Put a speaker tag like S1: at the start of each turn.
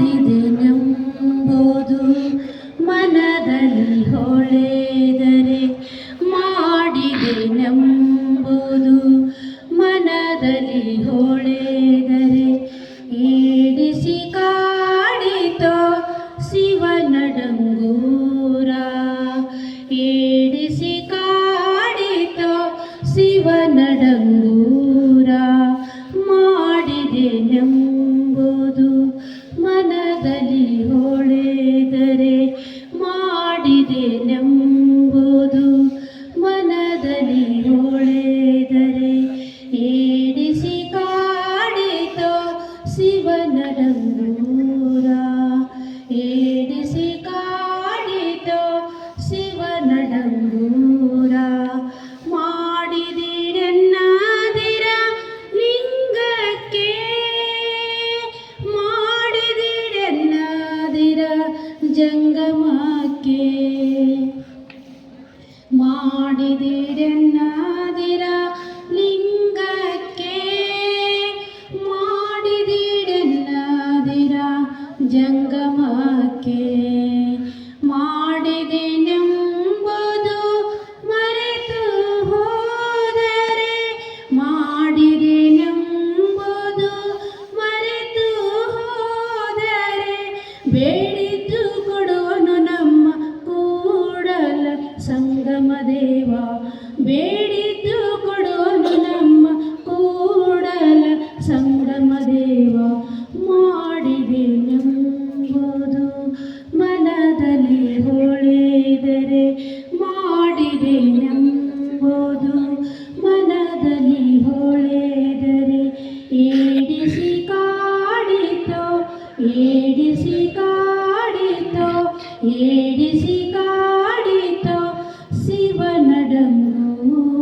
S1: ಮಾಡಿದೆನೆಂಬುದು ಮನದಲ್ಲಿ ಹೊಳೆದರೆ ಮಾಡಿದೆನೆಂಬುದು ಮನದಲ್ಲಿ ಹೊಳೆದರೆ ಏಡಿಸಿ ಕಾಡಿತೋ ಶಿವನಡಂಗೂರ ಜಂಗಮಕ್ಕೆ ಮಾಡಿದಿರೆನ್ನಾದಿರ ಲಿಂಗಕ್ಕೆ ಮಾಡಿದಿರೆನ್ನಾದಿರ ಜಂಗಮಕ್ಕೆ ಮಾಡಿದೆನೆಂಬುದು ಮರೆತು ಹೋದರೆ ಮಾಡಿದೆನೆಂಬುದು ಮರೆತು ಹೋದರೆ ಬೇಡಿದ್ದು ಸಂಗಮ ದೇವ ಮಾಡಿದೆನೆಂಬುದು ಮನದಲ್ಲಿ ಹೊಳೆದರೆ ಮಾಡಿದೆನೆಂಬುದು ಮನದಲ್ಲಿ ಹೊಳೆದರೆ ಏಡಿಸಿ ಕಾಡಿತೋ ಏಡಿಸಿ ಕಾಡಿತೋ ಏಡಿಸಿ ಕಾಡಿತೋ ಶಿವನಡಂಗೂರ